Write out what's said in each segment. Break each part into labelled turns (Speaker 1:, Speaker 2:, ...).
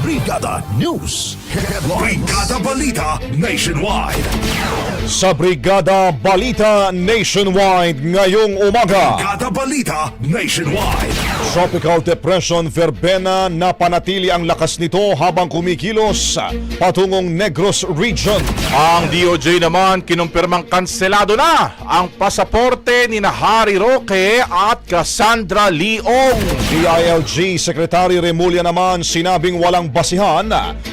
Speaker 1: Brigada News Headlines.
Speaker 2: Brigada Balita Nationwide.
Speaker 3: Sa Brigada Balita Nationwide ngayong umaga.
Speaker 2: Brigada Balita Nationwide.
Speaker 3: Tropical Depression Verbena na panatili ang lakas nito habang kumikilos patungong Negros Region.
Speaker 4: Ang DOJ naman kinumpirmang kanselado na ang pasaporte ni na Harry Roque at Cassandra Leong.
Speaker 3: DILG Secretary Remulla naman sinabing walang basihan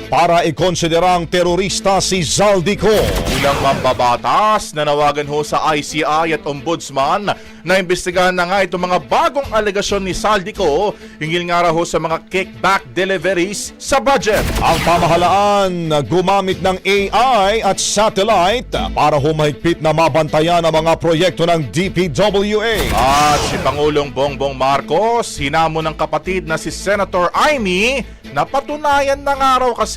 Speaker 3: para ikonsiderang terorista si Zaldico.
Speaker 4: Ilang mambabatas na nawagan ho sa ICI at Ombudsman na imbestigahan na nga itong mga bagong alegasyon ni Saldico hinggil nga raw sa mga kickback deliveries sa budget.
Speaker 3: Ang pamahalaan gumamit ng AI at satellite para humahigpit na mabantayan ang mga proyekto ng DPWA.
Speaker 4: At si Pangulong Bongbong Marcos, hinamo ng kapatid na si Senator Amy na patunayan na nga raw kasi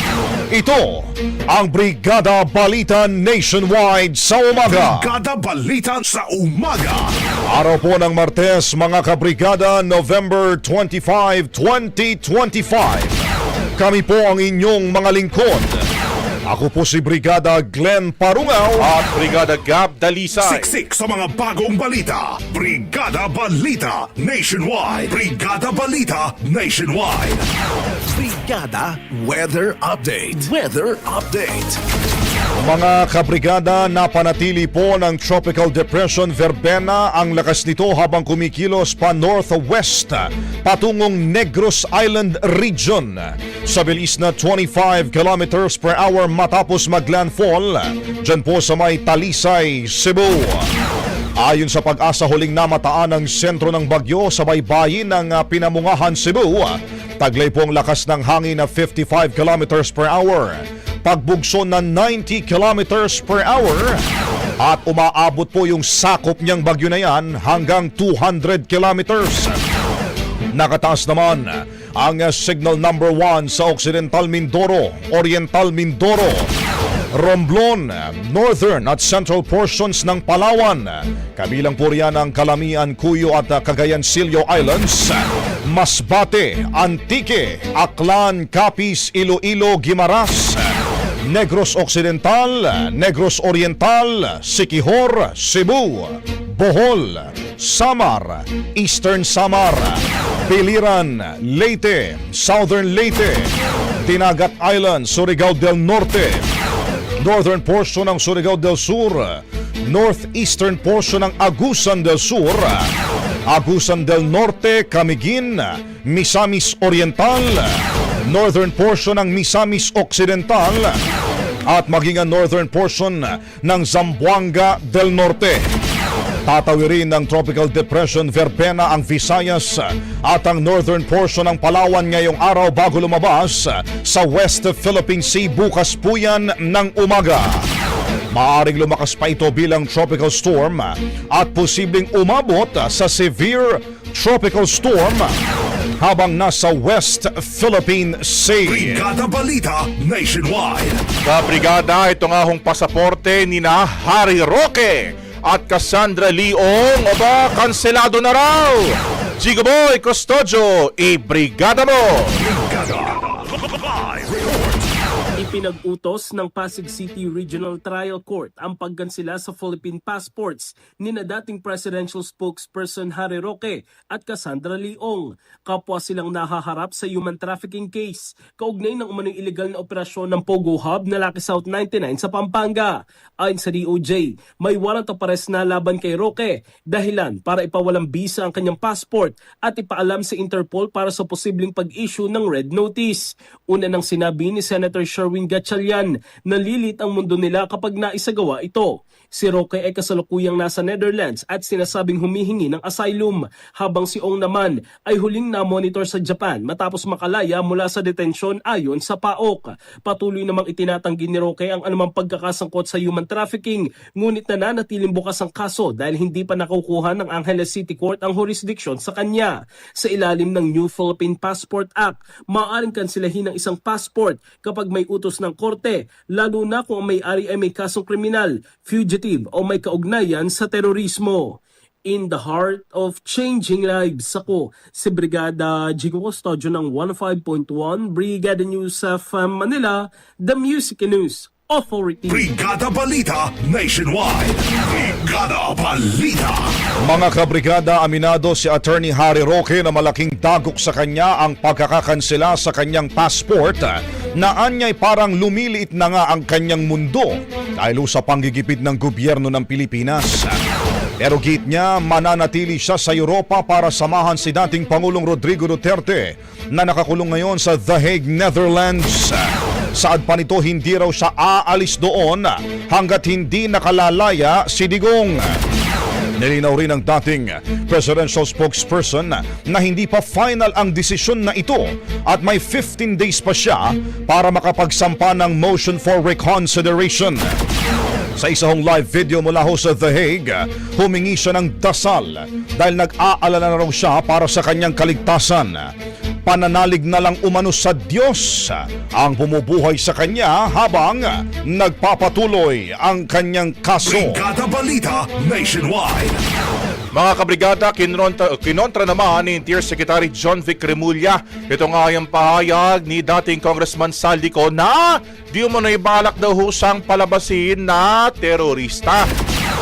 Speaker 3: Ito ang Brigada Balita Nationwide sa umaga.
Speaker 2: Brigada Balita sa umaga.
Speaker 3: Araw po ng Martes, mga kabrigada, November 25, 2025. Kami po ang inyong mga lingkod. Ako po si Brigada Glenn Parungaw
Speaker 4: At Brigada Gab Dalisay.
Speaker 2: Siksik sa mga bagong balita. Brigada Balita Nationwide. Brigada Balita Nationwide.
Speaker 1: Brigada Weather Update. Weather Update.
Speaker 3: Mga kabrigada, napanatili po ng Tropical Depression Verbena ang lakas nito habang kumikilos pa northwest patungong Negros Island Region. Sa bilis na 25 kilometers per hour matapos maglandfall dyan po sa may Talisay, Cebu. Ayon sa pag-asa huling namataan ng sentro ng bagyo sa baybayin ng ah, Pinamungahan, Cebu, taglay po ang lakas ng hangin na 55 kilometers per hour, pagbugso na 90 kilometers per hour, at umaabot po yung sakop niyang bagyo na yan hanggang 200 kilometers. Nakataas naman ang signal number 1 sa Occidental Mindoro, Oriental Mindoro, Romblon, Northern at Central portions ng Palawan. Kabilang po riyan ang Kalamian, Cuyo at Cagayan Silio Islands, Masbate, Antique, Aklan, Capiz, Iloilo, Guimaras, Negros Occidental, Negros Oriental, Siquijor, Cebu, Bohol, Samar, Eastern Samar, Piliran, Leyte, Southern Leyte, Tinagat Island, Surigao del Norte, Northern portion ng Surigao del Sur, Northeastern portion ng Agusan del Sur, Agusan del Norte, Camiguin, Misamis Oriental, Northern portion ng Misamis Occidental, at maging ang northern portion ng Zamboanga del Norte. Tatawirin ng Tropical Depression Verbena ang Visayas at ang northern portion ng Palawan ngayong araw bago lumabas sa West Philippine Sea bukas po yan ng umaga. Maaring lumakas pa ito bilang tropical storm at posibleng umabot sa severe tropical storm habang nasa West Philippine Sea.
Speaker 2: Brigada Balita Nationwide.
Speaker 4: Kabrigada, ito nga hong pasaporte ni na Harry Roque at Cassandra Leong. Aba, kanselado na raw. Jigo Boy Custodio, i-brigada mo!
Speaker 5: Ipinag-utos ng Pasig City Regional Trial Court ang pagkansela sa Philippine passports ni na dating presidential spokesperson Harry Roque at Cassandra Leong. Kapwa silang nahaharap sa human trafficking case kaugnay ng umano'y illegal na operasyon ng Pogo Hub na Lucky South 99 sa Pampanga. Ayon sa DOJ, may warrant of arrest na laban kay Roque dahilan para ipawalang bisa ang kanyang passport at ipaalam sa Interpol para sa posibleng pag-issue ng red notice. Una nang sinabi ni Senator Sherwin Gatchalian na lilit ang mundo nila kapag naisagawa ito. Si Roque ay kasalukuyang nasa Netherlands at sinasabing humihingi ng asylum habang si Ong naman ay huling na-monitor sa Japan matapos makalaya mula sa detensyon ayon sa PAOK. Patuloy namang itinatanggi ni Roque ang anumang pagkakasangkot sa human trafficking ngunit nananatiling bukas ang kaso dahil hindi pa nakukuha ng Angeles City Court ang jurisdiction sa kanya. Sa ilalim ng New Philippine Passport Act, maaaring kansilahin ng isang passport kapag may utos ng korte, lalo na kung ang may-ari ay may kasong kriminal, fugitive o may kaugnayan sa terorismo. In the heart of changing lives, ako si Brigada Jigo Custodio ng 105.1 Brigada News of Manila, The Music News Authority.
Speaker 2: Brigada Balita Nationwide. Brigada Balita.
Speaker 3: Mga kabrigada, aminado si Attorney Harry Roque na malaking dagok sa kanya ang pagkakakansela sa kanyang passport na anyay parang lumiliit na nga ang kanyang mundo dahil sa panggigipit ng gobyerno ng Pilipinas. Pero git niya, mananatili siya sa Europa para samahan si dating Pangulong Rodrigo Duterte na nakakulong ngayon sa The Hague, Netherlands. Saad pa nito hindi raw siya aalis doon hanggat hindi nakalalaya si Digong. Nilinaw rin ng dating presidential spokesperson na hindi pa final ang desisyon na ito at may 15 days pa siya para makapagsampa ng motion for reconsideration. Sa isang live video mula ho sa The Hague, humingi siya ng dasal dahil nag-aalala na raw siya para sa kanyang kaligtasan. Pananalig na lang umano sa Diyos ang bumubuhay sa kanya habang nagpapatuloy ang kanyang kaso.
Speaker 2: Brigada Balita Nationwide.
Speaker 4: Mga kabrigada, kinontra, kinontra naman ni Interior Secretary John Vic Remulla. Ito nga yung pahayag ni dating Congressman Saldico na di mo na ibalak daw ho siyang palabasin na terorista.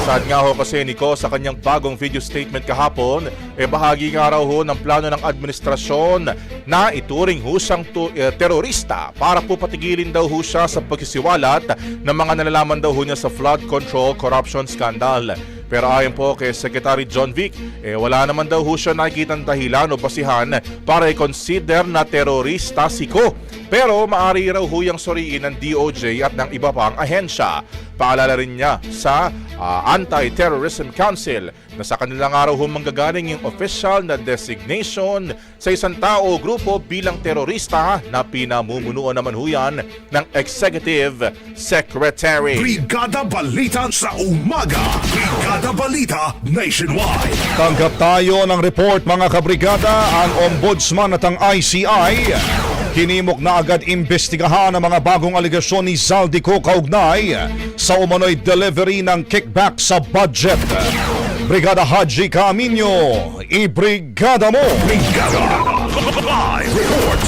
Speaker 4: Sad nga ho kasi Nico sa kanyang bagong video statement kahapon, eh bahagi nga raw ho ng plano ng administrasyon na ituring ho siyang tu- eh, terorista para po patigilin daw ho siya sa pagsisiwalat ng mga nalalaman daw ho niya sa flood control corruption scandal. Pero ayon po kay Secretary John Vic, eh wala naman daw ho siya nakikitang dahilan o basihan para i-consider na terorista si Ko. Pero maari raw huyang suriin ng DOJ at ng iba pang ahensya. Paalala rin niya sa ah, Anti-Terrorism Council na sa kanilang araw humanggagaling yung official na designation sa isang tao o grupo bilang terorista na pinamumunuan naman huyan ng Executive Secretary.
Speaker 2: Brigada Balita sa umaga. Brigada Balita Nationwide.
Speaker 3: Tanggap tayo ng report mga kabrigada, ang Ombudsman at ang ICI. Hinimok na agad imbestigahan ang mga bagong aligasyon ni Zaldico kaugnay sa umano'y delivery ng kickback sa budget. Brigada Haji Camino, i-brigada mo!
Speaker 2: Brigada Live Report.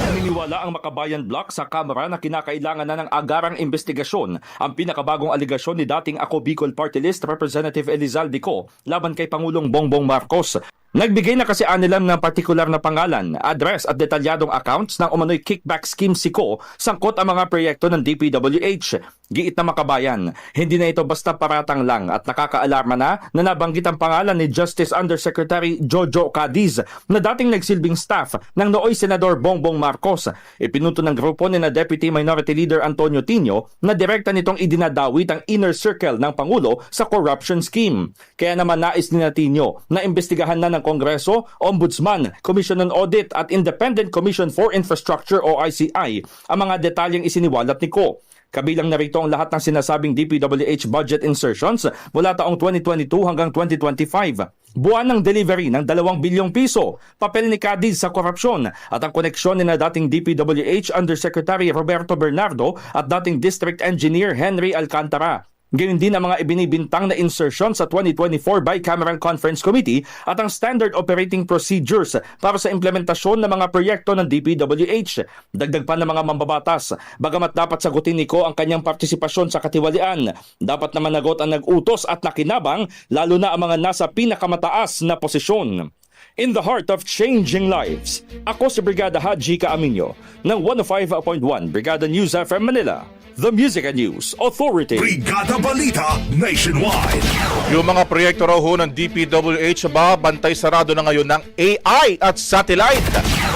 Speaker 6: Naniniwala ang Makabayan Block sa Kamara na kinakailangan na ng agarang investigasyon ang pinakabagong aligasyon ni dating Ako Bicol Party List Representative Elizalde Co laban kay Pangulong Bongbong Marcos. Nagbigay na kasi anilam ng partikular na pangalan, address at detalyadong accounts ng umano'y kickback scheme si Co sangkot ang mga proyekto ng DPWH. Giit na makabayan, hindi na ito basta paratang lang at nakakaalarma na na nabanggit ang pangalan ni Justice Undersecretary Jojo Cadiz na dating nagsilbing staff ng nooy Senador Bongbong Marcos. Ipinuto ng grupo ni na Deputy Minority Leader Antonio Tino na direkta nitong idinadawit ang inner circle ng Pangulo sa corruption scheme. Kaya naman nais ni na Tino na imbestigahan na ng Kongreso, Ombudsman, Commission on Audit at Independent Commission for Infrastructure o ICI ang mga detalyeng isiniwalat ni Ko. Kabilang na rito ang lahat ng sinasabing DPWH budget insertions mula taong 2022 hanggang 2025. Buwan ng delivery ng 2 bilyong piso, papel ni Cadiz sa korupsyon at ang koneksyon ni na dating DPWH Undersecretary Roberto Bernardo at dating District Engineer Henry Alcantara. Gayun din ang mga ibinibintang na insertion sa 2024 Bicameral Conference Committee at ang Standard Operating Procedures para sa implementasyon ng mga proyekto ng DPWH. Dagdag pa ng mga mambabatas, bagamat dapat sagutin ni Ko ang kanyang partisipasyon sa katiwalian, dapat naman nagot ang nag-utos at nakinabang lalo na ang mga nasa pinakamataas na posisyon. In the heart of changing lives, ako si Brigada Haji Kaaminyo ng 105.1 Brigada News FM Manila, the Music and News Authority.
Speaker 2: Brigada Balita Nationwide.
Speaker 4: Yung mga proyekto raw ho ng DPWH ba, bantay sarado na ngayon ng AI at satellite.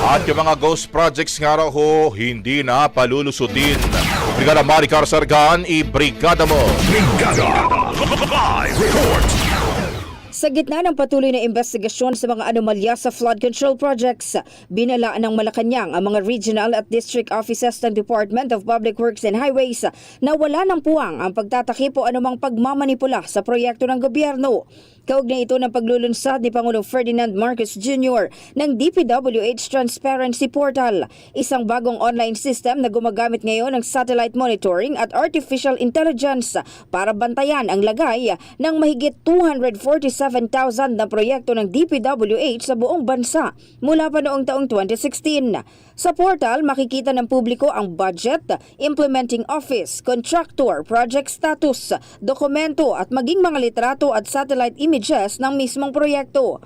Speaker 4: At yung mga ghost projects nga raw ho, hindi na palulusutin. Brigada Maricar Sargan, i-brigada mo.
Speaker 2: Brigada Live Report.
Speaker 7: Sa gitna ng patuloy na investigasyon sa mga anomalya sa flood control projects, binalaan ng Malacanang ang mga regional at district offices ng Department of Public Works and Highways na wala ng puwang ang pagtatakip o anumang pagmamanipula sa proyekto ng gobyerno. Kaugnay ito ng paglulunsad ni Pangulong Ferdinand Marcos Jr. ng DPWH Transparency Portal, isang bagong online system na gumagamit ngayon ng satellite monitoring at artificial intelligence para bantayan ang lagay ng mahigit 247,000 na proyekto ng DPWH sa buong bansa mula pa noong taong 2016. Sa portal, makikita ng publiko ang budget, implementing office, contractor, project status, dokumento at maging mga litrato at satellite images ng mismong proyekto.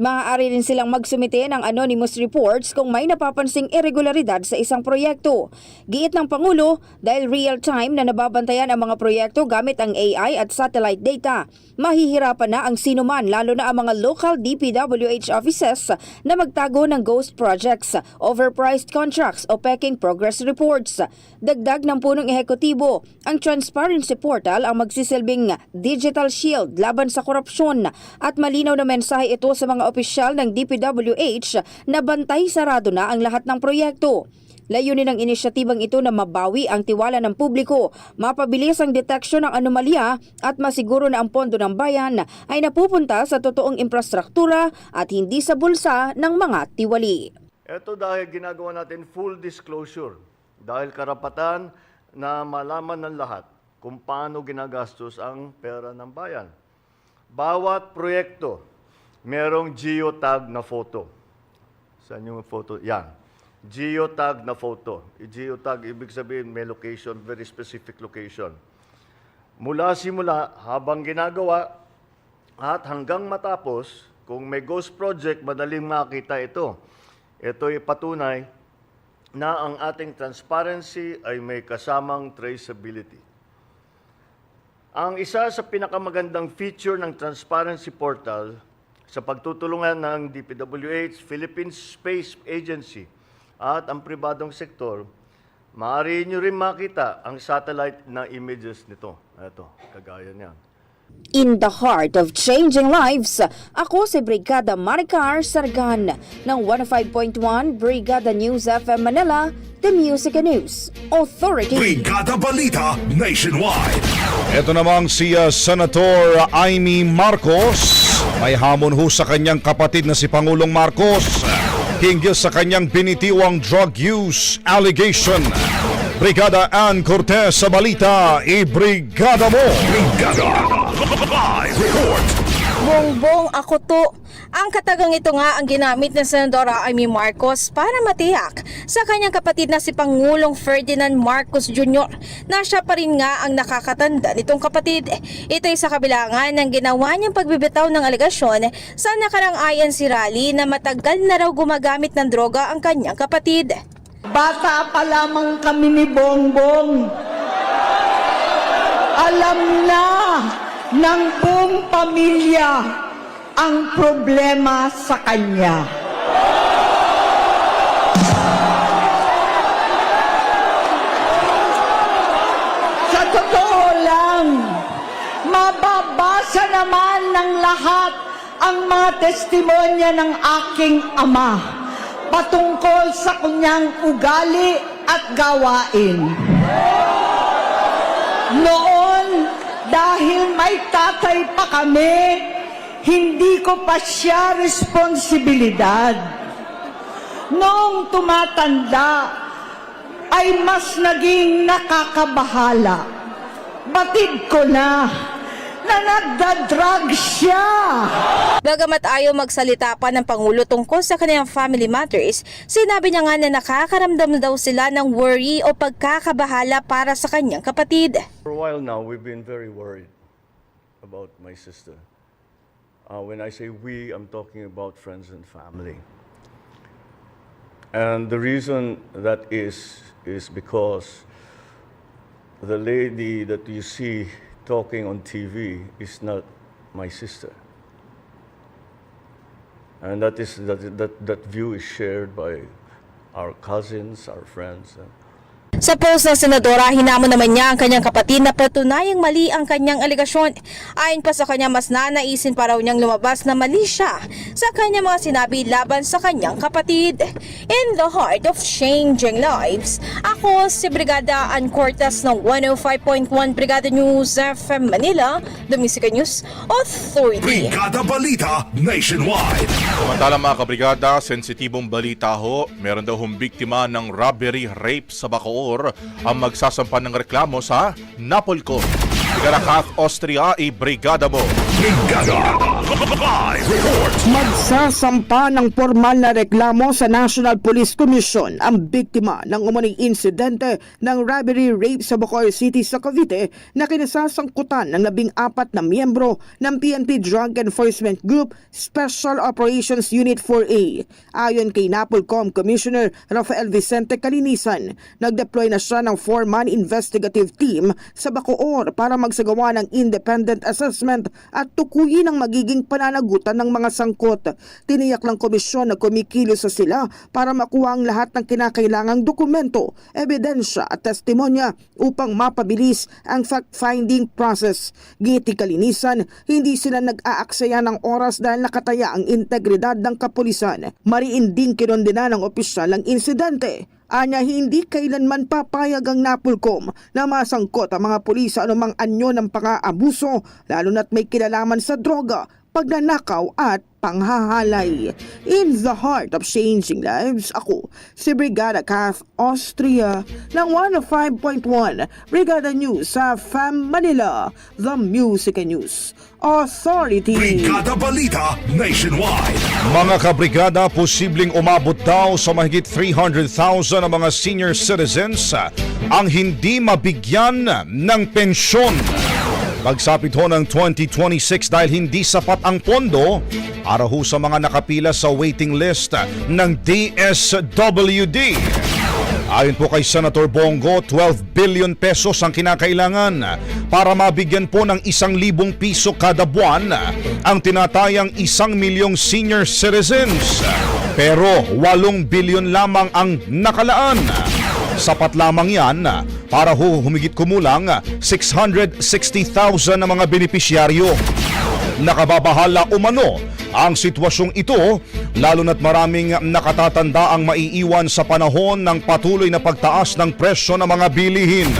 Speaker 7: Maaari rin silang magsumite ng anonymous reports kung may napapansing irregularidad sa isang proyekto. Giit ng Pangulo, dahil real-time na nababantayan ang mga proyekto gamit ang AI at satellite data, mahihirapan na ang sinuman lalo na ang mga local DPWH offices na magtago ng ghost projects, overpriced contracts o peking progress reports. Dagdag ng punong ehekutibo, ang Transparency Portal ang magsisilbing digital shield laban sa korupsyon at malinaw na mensahe ito sa mga opisyal ng DPWH na bantay sarado na ang lahat ng proyekto. Layunin ng inisyatibang ito na mabawi ang tiwala ng publiko, mapabilis ang deteksyon ng anomalya at masiguro na ang pondo ng bayan ay napupunta sa totoong infrastruktura at hindi sa bulsa ng mga tiwali.
Speaker 8: Ito dahil ginagawa natin full disclosure. Dahil karapatan na malaman ng lahat kung paano ginagastos ang pera ng bayan. Bawat proyekto, merong geotag na photo. Saan yung photo? Yan. Geotag na photo. I-geotag, ibig sabihin may location, very specific location. Mula simula, habang ginagawa, at hanggang matapos, kung may ghost project, madaling makita ito. Ito ay patunay na ang ating transparency ay may kasamang traceability. Ang isa sa pinakamagandang feature ng Transparency Portal sa pagtutulungan ng DPWH, Philippine Space Agency, at ang pribadong sektor, maaari nyo rin makita ang satellite na images nito. Ito, kagaya niyan.
Speaker 7: In the heart of changing lives, ako si Brigada Maricar Sargan ng 105.1 Brigada News FM Manila, The Music and News Authority.
Speaker 2: Brigada Balita Nationwide.
Speaker 3: Ito namang si uh, Senator Amy Marcos. May hamon ho sa kanyang kapatid na si Pangulong Marcos hinggil sa kanyang binitiwang drug use allegation. Brigada Ann Cortez sa balita, i-brigada mo!
Speaker 2: Brigada Live Report.
Speaker 9: Bongbong ako to. Ang katagang ito nga ang ginamit ng Senadora Amy Marcos para matiyak sa kanyang kapatid na si Pangulong Ferdinand Marcos Jr. na siya pa rin nga ang nakakatanda nitong kapatid. Ito ay sa kabilangan ng ginawa niyang pagbibitaw ng alegasyon sa nakarang-ayan si Rally na matagal na raw gumagamit ng droga ang kanyang kapatid.
Speaker 10: Bata pa lamang kami ni Bongbong. Alam na ng buong pamilya ang problema sa kanya. Sa totoo lang, mababasa naman ng lahat ang mga testimonya ng aking ama patungkol sa kanyang ugali at gawain. Noon, may tatay pa kami, hindi ko pa siya responsibilidad. Noong tumatanda, ay mas naging nakakabahala. Batid ko na na nagda-drug siya.
Speaker 9: Bagamat ayaw magsalita pa ng Pangulo tungkol sa kanyang family matters, sinabi niya nga na nakakaramdam daw sila ng worry o pagkakabahala para sa kanyang kapatid.
Speaker 8: For a while now, we've been very worried about my sister. Uh, when I say we, I'm talking about friends and family. And the reason that is, is because the lady that you see talking on TV is not my sister. And that, is, that, that, that view is shared by our cousins, our friends. and
Speaker 9: Sa post ng senadora, hinamon naman niya ang kanyang kapatid na patunayang mali ang kanyang alegasyon. Ayon pa sa kanya, mas nanaisin pa raw niyang lumabas na mali siya sa kanyang mga sinabi laban sa kanyang kapatid. In the heart of changing lives, ako si Brigada Ann Cortez ng 105.1 Brigada News FM Manila, The Music News Authority.
Speaker 2: Brigada Balita Nationwide.
Speaker 4: Samantala mga kabrigada, sensitibong balita ho, meron daw hong biktima ng robbery rape sa Bacoor ang magsasampa ng reklamo sa Napolcom. Brigada Kath Austria, mo.
Speaker 2: Brigada Live Report.
Speaker 10: Magsasampa ng formal na reklamo sa National Police Commission ang biktima ng umuning insidente ng robbery rape sa Bacoor City sa Cavite na kinasasangkutan ng labing apat na miyembro ng PNP Drug Enforcement Group Special Operations Unit 4A. Ayon kay Napolcom Commissioner Rafael Vicente Kalinisan, nagdeploy na siya ng four-man investigative team sa Bacoor para magsagawa ng independent assessment at tukuyin ang magiging pananagutan ng mga sangkot. Tiniyak ng komisyon na kumikilos sa sila para makuha ang lahat ng kinakailangang dokumento, ebidensya at testimonya upang mapabilis ang fact-finding process. Giti kalinisan, hindi sila nag-aaksaya ng oras dahil nakataya ang integridad ng kapulisan. Mariinding kinondena ng opisyal ang insidente. Anya hindi kailanman papayag ang Napolcom na masangkot ang mga pulis sa anumang anyo ng pang-aabuso lalo na't may kinalaman sa droga, pagnanakaw at panghahalay. In the heart of changing lives, ako si Brigada Kath Austria ng 105.1 Brigada News sa FAM Manila, The Music and News Authority.
Speaker 2: Brigada Balita Nationwide.
Speaker 3: Mga kabrigada, posibleng umabot daw sa mahigit 300,000 ang mga senior citizens ang hindi mabigyan ng pensyon. Pagsapit ho ng 2026 dahil hindi sapat ang pondo para ho sa mga nakapila sa waiting list ng DSWD. Ayon po kay Senator Bongo, 12 billion pesos ang kinakailangan para mabigyan po ng isang libong piso kada buwan ang tinatayang isang milyong senior citizens. Pero 8 billion lamang ang nakalaan. Sapat lamang yan para ho humigit kumulang 660,000 na mga benepisyaryo. Nakababahala umano ang sitwasyong ito lalo na't maraming nakatatanda ang maiiwan sa panahon ng patuloy na pagtaas ng presyo ng mga bilihin.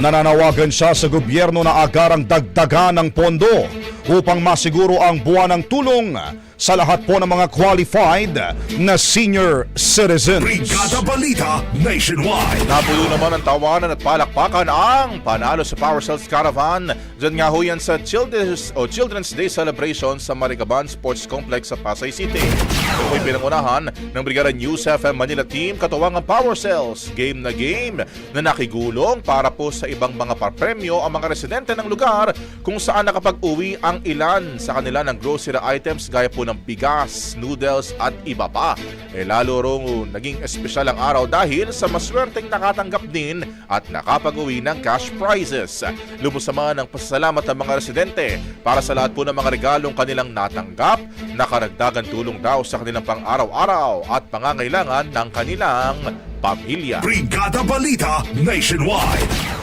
Speaker 3: Nananawagan siya sa gobyerno na agarang dagdagan ng pondo upang masiguro ang buwan ng tulong sa lahat po ng mga qualified na senior citizens.
Speaker 2: Brigada Balita Nationwide.
Speaker 4: Napulo naman ang tawanan at palakpakan ang panalo sa Power Cells Caravan. Diyan nga ho yan sa Children's, o Children's Day celebration sa Maricaban Sports Complex sa Pasay City. Ito po'y pinangunahan ng Brigada News FM Manila Team katuwang ang Power Cells. Game na game na nakigulong para po sa ibang mga papremyo ang mga residente ng lugar kung saan nakapag-uwi ang ilan sa kanila ng grocery items gaya po ng bigas, noodles at iba pa. Eh lalo rong naging espesyal ang araw dahil sa maswerteng nakatanggap din at nakapag-uwi ng cash prizes. Lumusama ng pasasalamat ng mga residente para sa lahat po ng mga regalong kanilang natanggap, nakaragdagan tulong daw sa kanilang pang-araw-araw at pangangailangan ng kanilang pamilya.
Speaker 2: Brigada Balita Nationwide.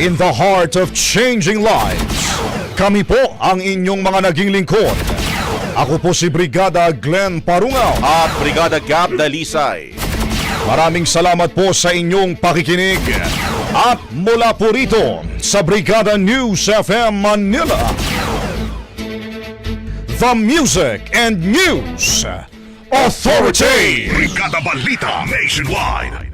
Speaker 3: In the heart of changing lives. Kami po ang inyong mga naging lingkod. Ako po si Brigada Glenn Parungaw.
Speaker 4: At Brigada Gab Dalisay.
Speaker 3: Maraming salamat po sa inyong pakikinig. At mula po rito sa Brigada News FM Manila. The Music and News Authority.
Speaker 2: Brigada Balita Nationwide.